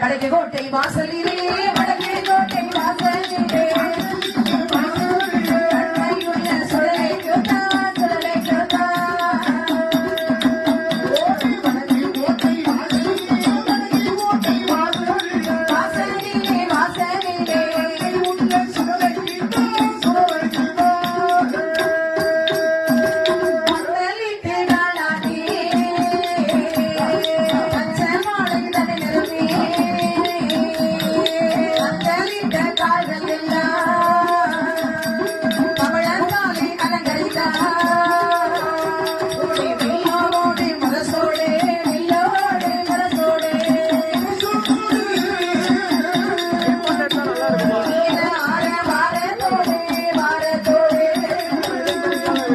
கடைக்கு கோட்டை வாசலிலே.